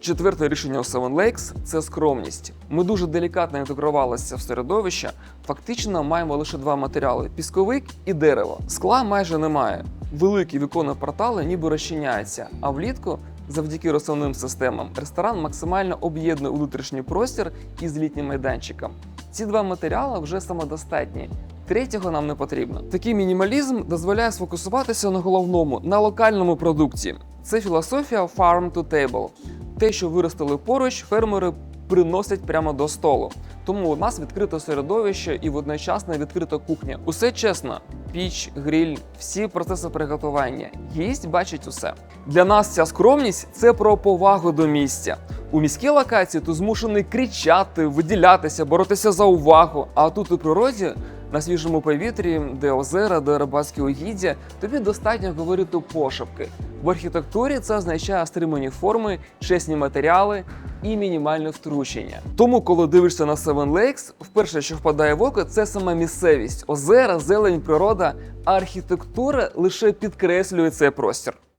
Четверте рішення у Seven Lakes – це скромність. Ми дуже делікатно інтегрувалися в середовище. Фактично маємо лише два матеріали: пісковик і дерево. Скла майже немає. Великі віконні портали ніби розчиняються, а влітку. Завдяки розсувним системам ресторан максимально об'єднує внутрішній простір із літнім майданчиком. Ці два матеріали вже самодостатні. Третього нам не потрібно. Такий мінімалізм дозволяє сфокусуватися на головному, на локальному продукті. Це філософія farm to table. Те, що виростили поруч, фермери приносять прямо до столу. Тому у нас відкрите середовище і водночасно відкрита кухня. Усе чесно: піч, гриль, всі процеси приготування. Гість бачить усе. Для нас ця скромність це про повагу до місця. У міській локації ти змушений кричати, виділятися, боротися за увагу. А тут у природі на свіжому повітрі, де озера, де рибацькі угіддя, тобі достатньо говорити пошепки. В архітектурі це означає стримані форми, чесні матеріали і мінімальне втручення. Тому, коли дивишся на Seven Lakes, вперше, що впадає в око, це сама місцевість, озера, зелень, природа, а архітектура лише підкреслює цей простір.